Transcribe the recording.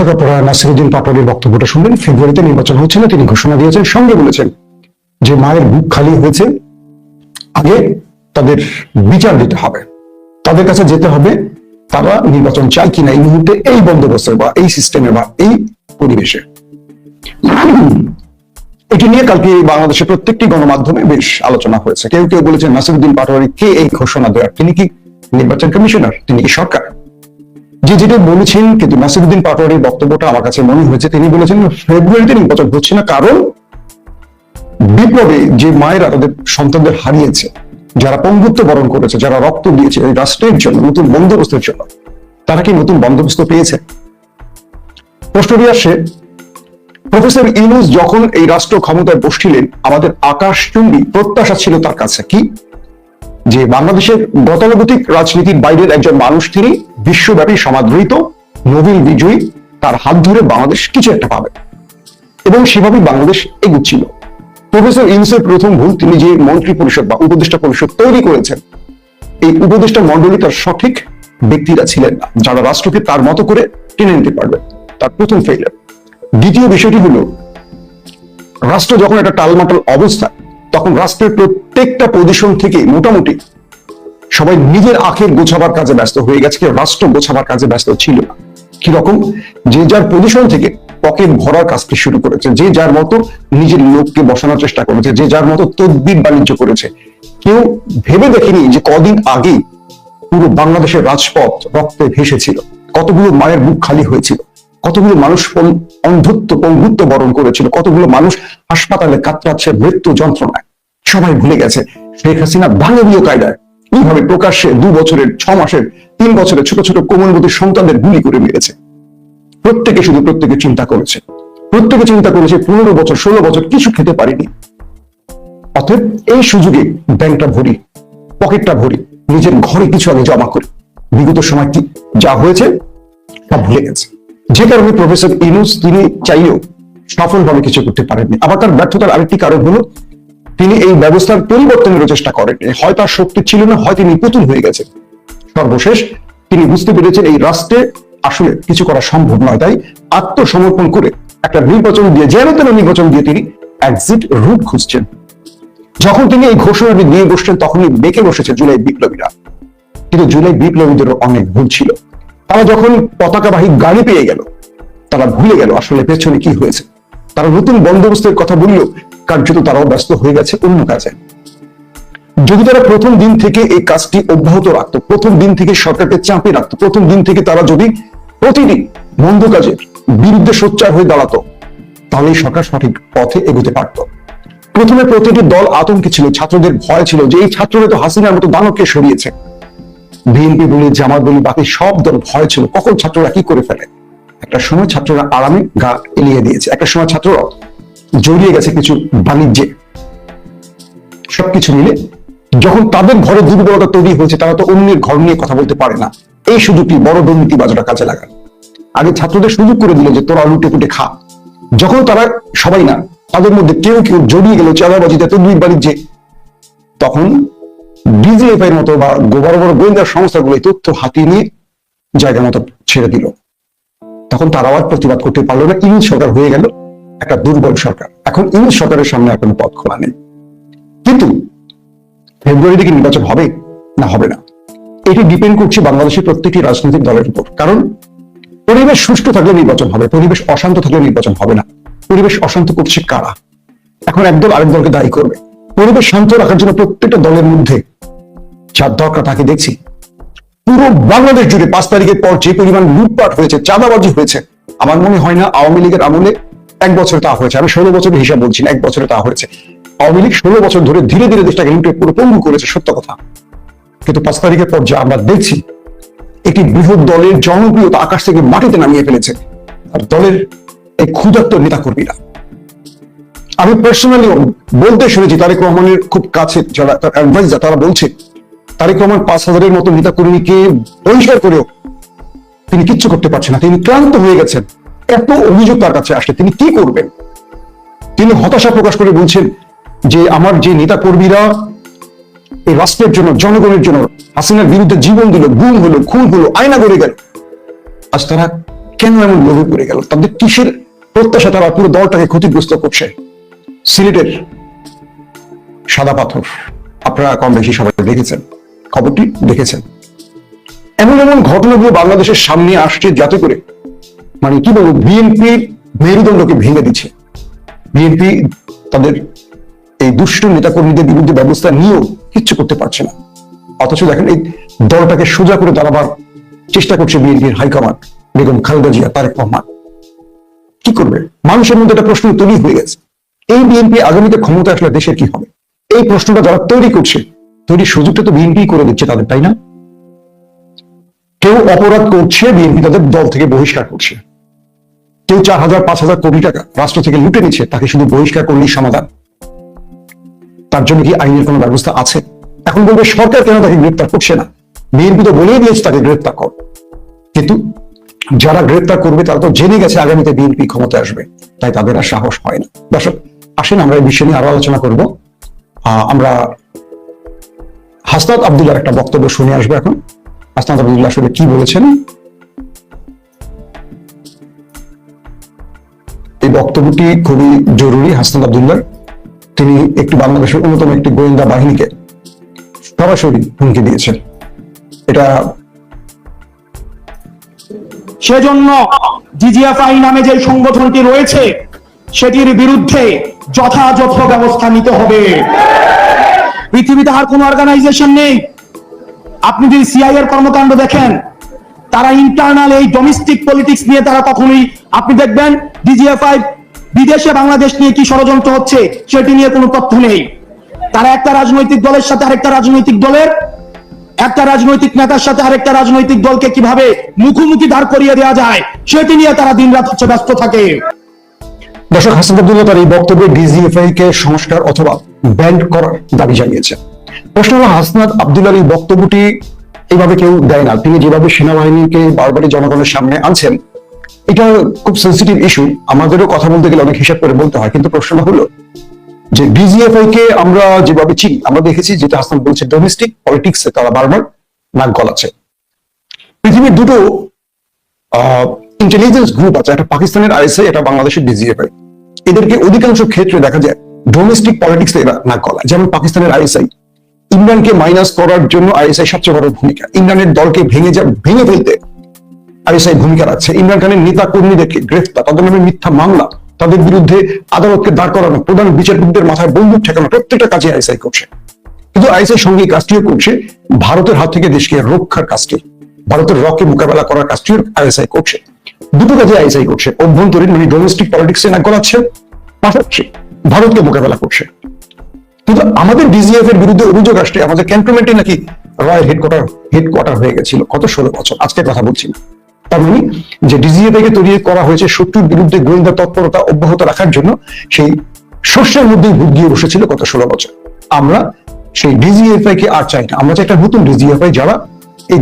দর্শক আপনারা নাসিরুদ্দিন পাটোয়ারির বক্তব্যটা শুনলেন। ফেব্রুয়ারিতে নির্বাচন হচ্ছে না তিনি ঘোষণা দিয়েছেন, সঙ্গে বলেছেন যে মায়ের বুক খালি হয়েছে, আগে তাদের বিচার দিতে হবে। তাদের কাছে যেতে হবে, তারা নির্বাচন চায় কিনা এই মুহূর্তে এই বন্দোবস্তের বা এই সিস্টেমে বা এই পরিবেশে। এটি নিয়ে কালকে বাংলাদেশের প্রত্যেকটি গণমাধ্যমে বেশ আলোচনা হয়েছে। কেউ কেউ বলেছেন, নাসিরুদ্দিন পাটোয়ারি কে এই ঘোষণা দেওয়ার? তিনি কি নির্বাচন কমিশনার? তিনি কি সরকার? যে যেটা বলেছেন কিন্তু নাসিরুদ্দিন পাটোয়ারির বক্তব্যটা আমার কাছে মনে হয়েছে। তিনি বলেছেন ফেব্রুয়ারিতে নির্বাচন হচ্ছে না কারণ বিপ্লবে যে মায়েরা তাদের সন্তানদের হারিয়েছে, যারা পঙ্গুত্ব বরণ করেছে, যারা রক্ত দিয়েছে এই রাষ্ট্রের জন্য, নতুন বন্দোবস্তের জন্য, তারা কি নতুন বন্দোবস্ত পেয়েছে? প্রশ্নটি আসে, প্রফেসর ইউনুস যখন এই রাষ্ট্র ক্ষমতায় বসছিলেন, আমাদের আকাশচুম্বী প্রত্যাশা ছিল তার কাছে কি? যে বাংলাদেশের গতানুগতিক রাজনীতির বাইরের একজন মানুষ তিনি বিশ্বব্যাপী সমাদৃত নোবেল বিজয়ী, তার হাত ধরে বাংলাদেশ কিছু একটা পাবে। এবং সেভাবেই বাংলাদেশ এগুচ্ছিল। প্রফেসর ইউনুসের প্রথম ভুল তিনি যে মন্ত্রী পরিষদ বা উপদেষ্টা পরিষদ তৈরি করেছেন, এই উপদেষ্টা মন্ডলী তার সঠিক ব্যক্তিরা ছিলেন না, যারা রাষ্ট্রকে তার মতো করে টেনে নিতে পারবে। তার প্রথম ফেইলার দ্বিতীয় বিষয়টি হলো, রাষ্ট্র যখন একটা টালমাটাল অবস্থা, তখন রাষ্ট্রের প্রত্যেকটা পজিশন থেকে মোটামুটি সবাই নিজের আখের গোছাবার কাজে ব্যস্ত হয়ে গেছে রাষ্ট্র গোছাবার কাজে ব্যস্ত ছিল না। কীরকম? যে যার পজিশন থেকে পকেট ভরার কাজটি শুরু করেছে, যে যার মতো নিজের লোককে বসানোর চেষ্টা করেছে, যে যার মতো তদ্বির বাণিজ্য করেছে। কেউ ভেবে দেখেনি যে কদিন আগে পুরো বাংলাদেশের রাজপথ রক্তে ভেসেছিল, কতগুলো মায়ের বুক খালি হয়েছিল, কতগুলো মানুষ অন্ধত্ব, পঙ্গুত্ব বরণ করেছিল, কতগুলো মানুষ হাসপাতালে কাতরাচ্ছে মৃত্যু যন্ত্রণায়। সবাই ভুলে গেছে, শেখ হাসিনা দানবীয় কায়দায়। এইভাবে প্রকাশ্যে দু বছরের, ছ মাসের, তিন বছরের ছোট ছোট কোমলবতী সন্তানদের গুলি করে মেরেছে। প্রত্যেকে শুধু প্রত্যেকে চিন্তা করেছে। প্রত্যেকে চিন্তা করেছে পনেরো বছর, ষোলো বছর কিছু খেতে পারিনি। অতএব এই সুযোগে ব্যাংকটা ভরি, পকেটটা ভরি, নিজের ঘরে কিছু আগে জমা করি। বিগত সময় কি যা হয়েছে, তা ভুলে গেছে। যে কারণে প্রফেসর ইনুস তিনি চাইলেও সফলভাবে কিছু করতে পারেননি। আবার তার ব্যর্থতার আরেকটি কারণ হলো তিনি এই ব্যবস্থার পরিবর্তনের চেষ্টা করেননি হয় তার শক্তি ছিল না, হয় তিনি পুতুল হয়ে গেছেন। সর্বশেষ তিনি বুঝতে পেরেছেন এই রাষ্ট্রে আসলে কিছু করা সম্ভব নয়, তাই আত্মসমর্পণ করে একটা নির্বাচন দিয়ে, যেন তেন নির্বাচন দিয়ে তিনি এক্সিট রুট খুঁজছেন। যখন তিনি এই ঘোষণাটি দিয়ে বসছেন, তখনই বেঁকে বসেছে জুলাই বিপ্লবীরা। কিন্তু জুলাই বিপ্লবীদেরও অনেক ভুল ছিল। তারা যখন পতাকাবাহী গাড়ি পেয়ে গেল, তারা ভুলে গেল আসলে পেছনে কি হয়েছে। তারা নতুন বন্দোবস্তের কথা বললেও কার্যত তারাও ব্যস্ত হয়ে গেছে অন্য কাজে। যদি তারা প্রথম দিন থেকে এই কাজটি অব্যাহত রাখতো, প্রথম দিন থেকে সরকারকে চাপে রাখতো, প্রথম দিন থেকে তারা যদি প্রতিটি মন্দ কাজের বিরুদ্ধে সোচ্চার হয়ে দাঁড়াতো তাহলে সরকার সঠিক পথে এগোতে পারত। প্রথমে প্রতিটি দল আতঙ্কে ছিল, ছাত্রদের ভয় ছিল যে এই ছাত্ররা তো হাসিনার মতো দানবকে সরিয়েছে। বিএনপি বলি, জামাত বলি, বাকি সব দল ভয় ছিল, কখন ছাত্ররা কি করে ফেলে? একটা সময় ছাত্ররা আরামে গা এলিয়ে দিয়েছে, একটা সময় ছাত্ররা জড়িয়ে গেছে কিছু বাণিজ্যে। সবকিছু মিলে যখন তাদের ঘরে দুর্বলতা তৈরি হয়েছে, তারা তো অন্যের ঘর নিয়ে কথা বলতে পারে না। এই সুযোগটি বড় দুর্নীতিবাজরা কাজে লাগান আগে ছাত্রদের সুযোগ করে দিল যে তোরা লুটে পুটে খা। যখন তারা সবাই না, তাদের মধ্যে কেউ কেউ জড়িয়ে গেল চাঁদাবাজিতে তদবির বাণিজ্যে। তখন ডিজিএফ এর মতো বা বড় বড় গোয়েন্দা সংস্থাগুলো এই তথ্য হাতিয়ে নিয়ে জায়গা মতো ছেড়ে দিল। তখন তারাও আর প্রতিবাদ করতে পারল না। ইংলিশ সরকার হয়ে গেল। একটা দুর্বল সরকার। এখন ইংলিশ সরকারের সামনে কোনো পথ খোলা নেই। কিন্তু ফেব্রুয়ারি থেকে নির্বাচন হবে না হবে না? এটি ডিপেন্ড করছে বাংলাদেশের প্রত্যেকটি রাজনৈতিক দলের উপর। কারণ পরিবেশ সুষ্ঠু থাকলে নির্বাচন হবে, পরিবেশ অশান্ত থাকলে নির্বাচন হবে না। পরিবেশ অশান্ত করছে কারা? এখন একদল আরেক দলকে দায়ী করবে। পরিবেশ শান্ত রাখার জন্য প্রত্যেকটা দলের মধ্যে যার দরকার তাকে দেখছি। পুরো বাংলাদেশ জুড়ে পাঁচ তারিখের পর যে পরিমাণ লুটপাট হয়েছে, চাঁদাবাজি হয়েছে, আমার মনে হয় না আওয়ামী লীগের আমলে এক বছর তা হয়েছে। আমি ষোলো বছরের হিসাব বলছি এক বছরে তা হয়েছে। আওয়ামী লীগ ষোলো বছর ধরে ধীরে ধীরে দেশটাকে লুটে পুরো পঙ্গু করেছে, সত্য কথা। কিন্তু পাঁচ তারিখের পর যা আমরা দেখছি, একটি বৃহৎ দলের জনপ্রিয়তা আকাশ থেকে মাটিতে নামিয়ে ফেলেছে। আর দলের এই ক্ষুধার্ত নেতা কর্মীরা আমি পার্সোনালি বলতে শুনেছি, তারেক রহমানের খুব কাছে যারা, তার অ্যাডভাইজার তারা বলছে, তারেক রহমান পাঁচ হাজারের মতো নেতা কর্মীকে বহিষ্কার করেও তিনি কিচ্ছু করতে পারছেন না। তিনি ক্লান্ত হয়ে গেছেন। এত অভিযোগ তার কাছে আসলে তিনি কি করবেন? তিনি হতাশা প্রকাশ করে বলছেন যে আমার যে নেতা কর্মীরা এই রাষ্ট্রের জন্য, জনগণের জন্য হাসিনার বিরুদ্ধে জীবন দিল, গুম হলো, খুন হলো, আয়না গড়ে গেল। আজ তারা কেন এমন লোভে পড়ে গেল? তাদের কিসের প্রত্যাশা? তারা পুরো দলটাকে ক্ষতিগ্রস্ত করছে। সিলেটের সাদা পাথর, আপনারা কম বেশি সবাই দেখেছেন। খবরটি দেখেছেন। এমন এমন ঘটনাগুলো বাংলাদেশের সামনে আসছে যাতে করে মানে কি বলব বিএনপির মেরুদণ্ডকে ভেঙে দিচ্ছে। বিএনপি তাদের এই দুষ্ট নেতাকর্মীদের বিরুদ্ধে ব্যবস্থা নিয়েও কিচ্ছু করতে পারছে না। অথচ দেখেন এই দলটাকে সোজা করে দাঁড়াবার চেষ্টা করছে বিএনপির হাইকমান্ড, বেগম খালেদা জিয়া, তারেক রহমান। কি করবে? মানুষের মধ্যে একটা প্রশ্ন তৈরি হয়ে গেছে। এই বিএনপি আগামীতে ক্ষমতা আসলে দেশের কি হবে? এই প্রশ্নটা যারা তৈরি করছে, তৈরি সুযোগটা তো বিএনপি করে দিচ্ছে তাদের, তাই না? কেউ অপরাধ করছে বিএনপি তাদের দল থেকে বহিষ্কার করছে। কেউ চার হাজার, পাঁচ হাজার কোটি টাকা রাষ্ট্র থেকে লুটে নিচ্ছে, তাকে শুধু বহিষ্কার করলেই সমাধান। তার জন্য কি আইনের কোনো ব্যবস্থা আছে? এখন বলবে, সরকার কেন তাকে গ্রেপ্তার করছে না? বিএনপি তো বলেই দিয়েছে তাকে গ্রেপ্তার কর। কিন্তু যারা গ্রেপ্তার করবে, তারা তো জেনে গেছে আগামীতে বিএনপি ক্ষমতায় আসবে। তাই তাদের আর সাহস হয় না। দর্শক, আসেন আমরা এই বিষয় নিয়ে আরও আলোচনা করব। আমরা হাসনাত আব্দুল্লার একটা বক্তব্য শুনে আসব এখন। হাসনাত আব্দুল্লাহ আসলে কি বলেছেন? এই বক্তব্যটি খুবই জরুরি, হাসনাত আব্দুল্লাহ তিনি একটি বাংলাদেশের অন্যতম একটি গোয়েন্দা বাহিনীকে সরাসরি হুমকি দিয়েছেন। এটা সেজন্য জিজিএফআই নামে যে সংগঠনটি রয়েছে, সেটির বিরুদ্ধে যথাযথ ব্যবস্থা নিতে হবে। পৃথিবীতে আর কোন অর্গানাইজেশন নেই। আপনি যদি সিআই কর্মকাণ্ড দেখেন তারা ইন্টারনাল এই ডোমেস্টিক পলিটিক্স নিয়ে তারা কখনোই, আপনি দেখবেন ডিজিএফআই বিদেশে বাংলাদেশ নিয়ে কি ষড়যন্ত্র হচ্ছে, সেটি নিয়ে কোনো তথ্য নেই। তারা একটা রাজনৈতিক দলের সাথে আরেকটা রাজনৈতিক দলের, একটা রাজনৈতিক নেতার সাথে আরেকটা রাজনৈতিক দলকে কীভাবে মুখোমুখি দাঁড় করিয়ে দেওয়া যায়, সেটি নিয়ে তারা দিনরাত হচ্ছে ব্যস্ত থাকে। দর্শক, হাসান আব্দুল্লাহ তার এই বক্তব্যে ডিজিএফআই কে সংস্কার অথবা ব্যান্ড করার দাবি জানিয়েছে। প্রশ্ন হলো, হাসনাত আব্দুল্লাহর এই বক্তব্যটি এইভাবে কেউ দেয় না। তিনি যেভাবে সেনাবাহিনীকে বারবারই জনগণের সামনে আনছেন, এটা খুব সেন্সিটিভ ইস্যু আমাদেরও কথা বলতে গেলে অনেক হিসাব করে বলতে হয়, কিন্তু প্রশ্নটা হলো যে ডিজিএফআই কে আমরা যেভাবে চিনি, আমরা দেখেছি যেটা হাসান বলছে ডোমেস্টিক পলিটিক্সে তারা বারবার নাক গলাচ্ছে। পৃথিবীর দুটো ইন্টেলিজেন্স গ্রুপ আছে, একটা পাকিস্তানের আইএসআই এটা বাংলাদেশের ডিজিএফআই এদেরকে অধিকাংশ ক্ষেত্রে দেখা যায় ডোমেস্টিক পলিটিক্স এরা নাক কলা যেমন পাকিস্তানের আইএসআই ইমরানকে মাইনাস করার জন্য আইএসআই সবচেয়ে বড় ভূমিকা। ইমরানের দলকে ভেঙে যা ভেঙে ফেলতে আইএসআই ভূমিকা রাখছে। ইমরান খানের নেতা কর্মীদেরকে গ্রেফতার, তাদের নামে মিথ্যা মামলা, তাদের বিরুদ্ধে আদালতকে দাঁড় করানো, প্রধান বিচারপতিদের মাথায় বন্দুক ঠেকানো, প্রত্যেকটা কাজে আইএসআই করছে। কিন্তু আইএসআই সঙ্গে কাজটিও করছে, ভারতের হাত থেকে দেশকে রক্ষার কাজটি। ভারতের রকে মোকাবেলা করার কাজটিও আইএসআই করছে। দুটো কাজে আইএসআই করছে। অভ্যন্তরীণ মানে ডোমেস্টিক পলিটিক্সে না গলাচ্ছে, পাশাপাশি ভারতকে মোকাবেলা করছে। কিন্তু আমাদের ডিজিএফ এর বিরুদ্ধে অভিযোগ আসছে আমাদের ক্যান্টনমেন্টে নাকি রয়্যাল হেডকোয়ার্টার হেডকোয়ার্টার হয়ে গেছিল কত ষোলো বছর। আজকে কথা বলছি না। তার মানে যে তৈরি করা হয়েছে শত্রুর বিরুদ্ধে গোয়েন্দা তৎপরতা অব্যাহত রাখার জন্য সেই শস্যের মধ্যেই দিয়ে বসেছিল গত ষোলো বছর। আমরা সেই ডিজিএফআই কে আর চাই না। আমরা চাই একটা নতুন ডিজিএফআই যারা এই